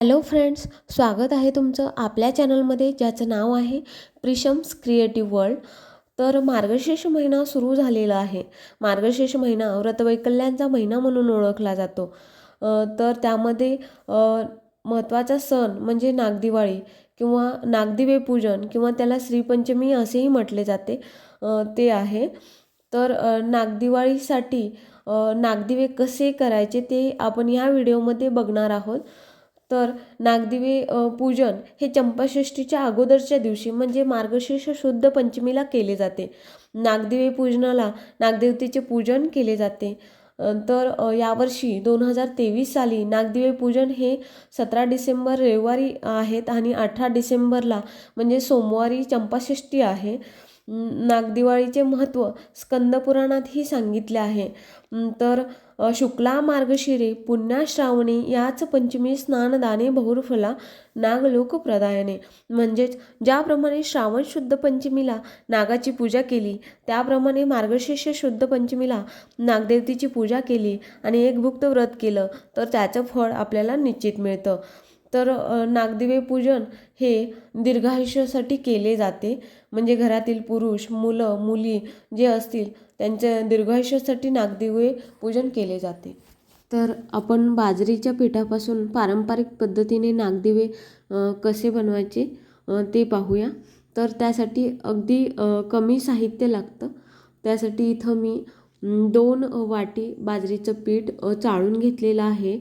Hello friends स्वागत आहे तुमचं आपल्या चॅनलमध्ये ज्याचं नाव आहे प्रिशम्स क्रिएटिव्ह वर्ल्ड. तर मार्गशीर्ष महिना सुरू झालेला आहे. मार्गशीर्ष महिना व्रतवैकल्यांचा महिना म्हणून ओळखला जातो. तर त्यामध्ये महत्त्वाचा सण म्हणजे नागदिवाळी किंवा नागदिवे पूजन किंवा त्याला श्रीपंचमी असेही म्हटले जाते. ते आहे. तर नागदिवाळीसाठी नागदिवे कसे करायचे ते आपण या व्हिडिओमध्ये बघणार आहोत. तर नागदेवी पूजन हे चंपाषष्ठीच्या अगोदरच्या दिवशी म्हणजे मार्गशीर्ष शुद्ध पंचमीला केले जाते. नागदेवी पूजनाला नागदेवतेचे पूजन केले जाते. तर यावर्षी दोन हजार तेवीस साली नागदिवे पूजन हे सतरा डिसेंबर रविवारी आहेत आणि अठरा डिसेंबरला म्हणजे सोमवारी चंपाषष्ठी आहे. नागदिवाळीचे महत्त्व स्कंदपुराणातही सांगितले आहे. तर शुक्ला मार्गशिरे पुण्या श्रावणी याच पंचमी स्नानदाने बहुरफला नागलोक प्रदायने. म्हणजेच ज्याप्रमाणे श्रावण शुद्ध पंचमीला नागाची पूजा केली त्याप्रमाणे मार्गशीर्ष शुद्ध पंचमीला नागदेवतेची पूजा केली आणि एक भुक्त व्रत केलं तर त्याचं फळ आपल्याला निश्चित मिळतं. तर अ, नागदिवे पूजन हे दीर्घायुष्यासाठी केले जाते. म्हणजे घरातील पुरुष मुलं मुली जे असतील त्यांच्या दीर्घायुष्यासाठी नागदिवे पूजन केले जाते. तर आपण बाजरीच्या पिठापासून पारंपरिक पद्धतीने नागदिवे कसे बनवायचे ते पाहूया. तर त्यासाठी अगदी कमी साहित्य लागतं. त्यासाठी इथं मी दोन वाटी बाजरीचं पीठ चाळून घेतलेलं आहे.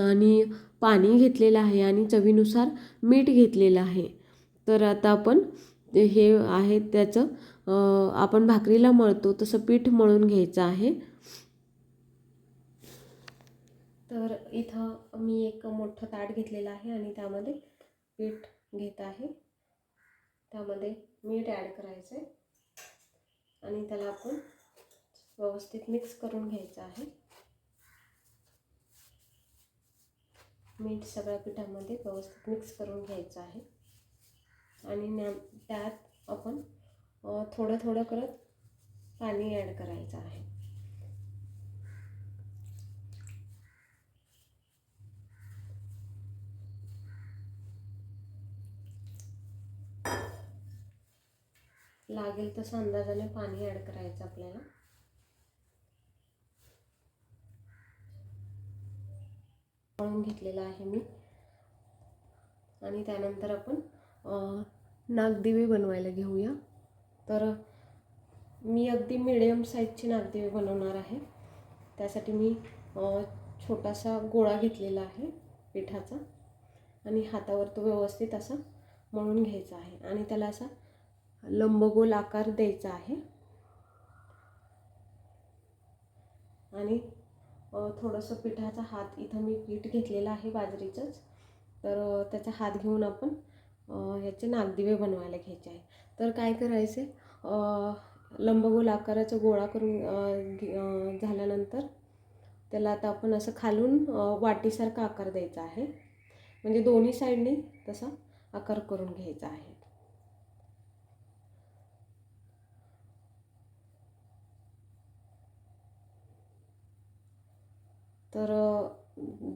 आणि पाणी घेतलेलं आहे आणि चवीनुसार मीठ घेतलेलं आहे. तर आता आपण हे आहे त्याचं आपण भाकरीला मळतो तसं पीठ मळून घ्यायचं आहे. तर इथं मी एक मोठं ताट घेतलेलं आहे आणि त्यामध्ये पीठ घेत आहे. त्यामध्ये मीठ ॲड करायचं आहे आणि त्याला आपण व्यवस्थित मिक्स करून घ्यायचं आहे. मीठ सगळ्या पिठामध्ये व्यवस्थित मिक्स करून घ्यायचं आहे. आणि न्या त्यात आपण थोडं थोडं करत पाणी ॲड करायचं आहे. लागेल तसं अंदाजाने पाणी ॲड करायचं आपल्याला. मळून घेतलेलं आहे मी. आणि त्यानंतर आपण नागदिवे बनवायला घेऊया. तर मी अगदी मिडियम साईजची नागदिवे बनवणार आहे. त्यासाठी मी छोटासा गोळा घेतलेला आहे पिठाचा. आणि हातावर तो व्यवस्थित असा मळून घ्यायचा आहे. आणि त्याला असा लंबगोल आकार द्यायचा आहे. आणि थोडंसं पिठाचा हात इथं मी पीठ घेतलेलं आहे बाजरीचंच. तर त्याचा हात घेऊन आपण ह्याचे नागदिवे बनवायला घ्यायचे आहे. तर काय करायचे लंबगोल आकाराचा गोळा करून घे- झाल्यानंतर त्याला आता आपण असं खालून वाटीसारखा आकार द्यायचा आहे. म्हणजे दोन्ही साईडने तसा आकार करून घ्यायचा आहे. तर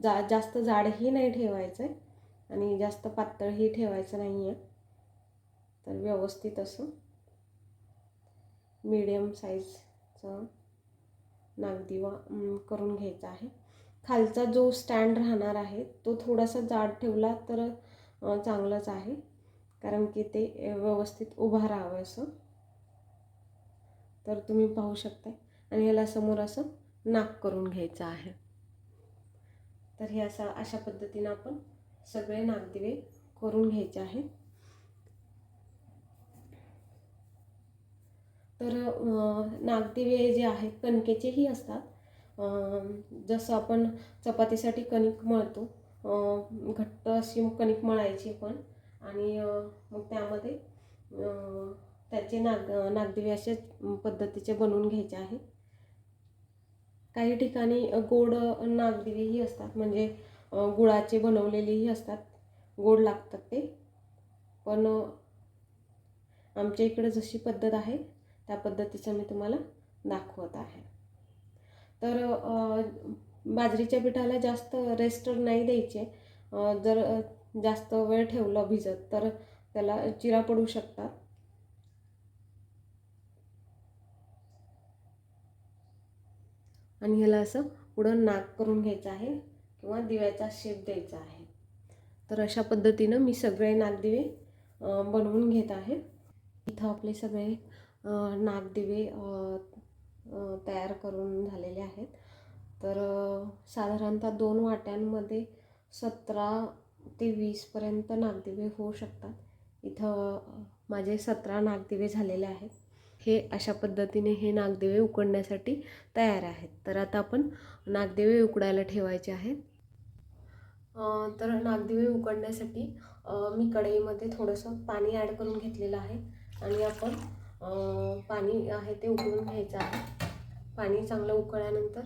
जा जास्त जाडही नाही ठेवायचं आहे आणि जास्त पातळही ठेवायचं नाही आहे तर व्यवस्थित असं मीडियम साईजचं नागदिवा करून घ्यायचा आहे. खालचा जो स्टँड राहणार आहे तो थोडासा जाड ठेवला तर चांगलंच आहे. कारण की ते व्यवस्थित उभा राहावं असं. तर तुम्ही पाहू शकता आणि याला समोर असं नाक करून घ्यायचं आहे. तर हे असा अशा पद्धतीनं आपण सगळे नागदिवे करून घ्यायचे आहेत. तर नागदिवे जे आहेत कणकेचेही असतात. जसं आपण चपातीसाठी कणिक मळतो घट्ट अशी कणिक मळायची पण आणि मग त्यामध्ये त्याचे नाग नागदिवे अशा पद्धतीचे बनवून घ्यायचे आहे काही ठिकाणी गोड नागदिवेही असतात. म्हणजे गुळाचे बनवलेलेही असतात. गोड लागतात ते. पण आमच्या इकडे जशी पद्धत आहे त्या पद्धतीचं मी तुम्हाला दाखवत आहे. तर बाजरीच्या पिठाला जास्त रेस्टर नाही द्यायचे. जर जास्त वेळ ठेवलं भिजत तर त्याला चिरा पडू शकतात. आणि ह्याला असं पुढं नाक करून घ्यायचं आहे किंवा दिव्याचा शेप द्यायचा आहे. तर अशा पद्धतीनं मी सगळे नागदिवे बनवून घेत आहे. इथं आपले सगळे नागदिवे तयार करून झालेले आहेत. तर साधारणतः दोन वाट्यांमध्ये सतरा ते वीसपर्यंत नागदिवे होऊ शकतात. इथं माझे सतरा नागदिवे झालेले आहेत. हे अशा पद्धतीने हे नागदेवे उकडण्यासाठी तयार आहेत. तर आता आपण नागदेवे उकडायला ठेवायचे आहेत. तर नागदेवे उकडण्यासाठी मी कढईमध्ये थोडंसं पाणी ॲड करून घेतलेलं आहे आणि आपण पाणी आहे ते उकळून घ्यायचं आहे. पाणी चांगलं उकळल्यानंतर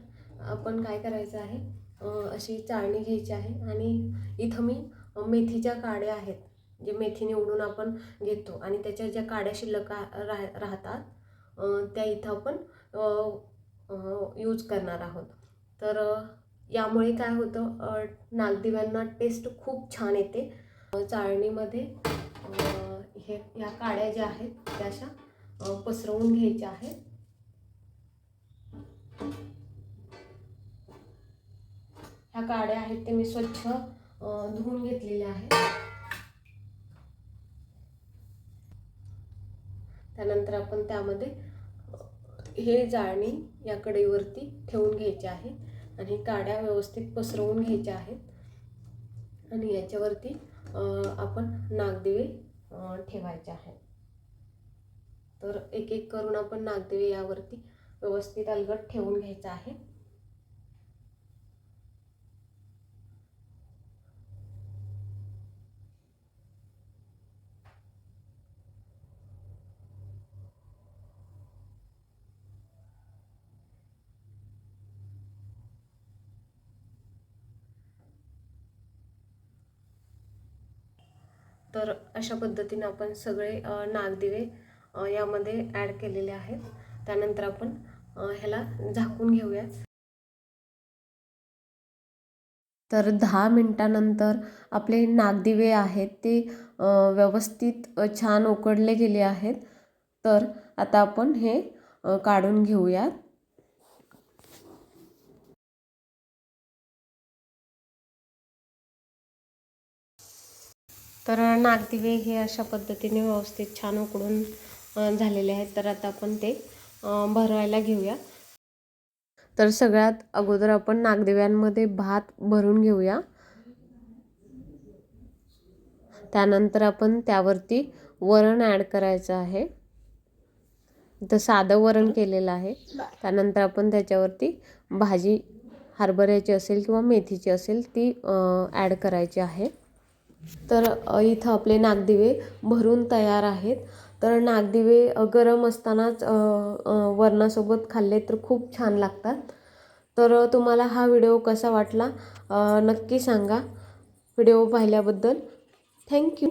आपण काय करायचं आहे अशी चाळणी घ्यायची आहे आणि इथं मी मेथीच्या काड्या आहेत. जे मेथी निवडून आपण घेतो. आणि त्याच्या ज्या काड्या शिल्लक राह राहतात त्या इथं आपण यूज करणार आहोत. तर यामुळे काय होतं नागदिव्यांना टेस्ट खूप छान येते. चाळणीमध्ये हे ह्या काड्या ज्या आहेत त्या अशा पसरवून घ्यायच्या आहेत. ह्या काड्या आहेत ते मी स्वच्छ धुवून घेतलेल्या आहेत. त्यानंतर आपण त्यामध्ये हे जाळणी या कढईवरती ठेवून घ्यायची आहे आणि काड्या व्यवस्थित पसरवून घ्यायच्या आहेत. आणि याच्यावरती आपण नागदिवे ठेवायचे आहेत तर एक एक करून आपण नागदिवे यावरती व्यवस्थित अलगट ठेवून घ्यायचं आहे. तर अशा पद्धतीने आपण सगळे नागदिवे यामध्ये ॲड केलेले आहेत. त्यानंतर आपण ह्याला झाकून घेऊया. तर दहा मिनटानंतर आपले नागदिवे आहेत ते व्यवस्थित छान उकडले गेले आहेत. तर आता आपण हे काढून घेऊयात. तर नागदिवे हे अशा पद्धतीने व्यवस्थित छान उकडून झालेले आहेत. तर आता आपण ते भरवायला घेऊया. तर सगळ्यात अगोदर आपण नागदिव्यांमध्ये भात भरून घेऊया. त्यानंतर आपण त्यावरती वरण ॲड करायचं आहे. इथं साधं वरण केलेलं आहे. त्यानंतर आपण त्याच्यावरती भाजी हरभऱ्याची असेल किंवा मेथीची असेल ती ॲड करायची आहे. तर इथं आपले नागदिवे भरून तयार आहेत. तर नागदिवे गरम असतानाच वरणासोबत खाल्ले तर खूप छान लागतात. तर तुम्हाला हा व्हिडिओ कसा वाटला नक्की सांगा. व्हिडिओ पाहिल्याबद्दल थँक्यू.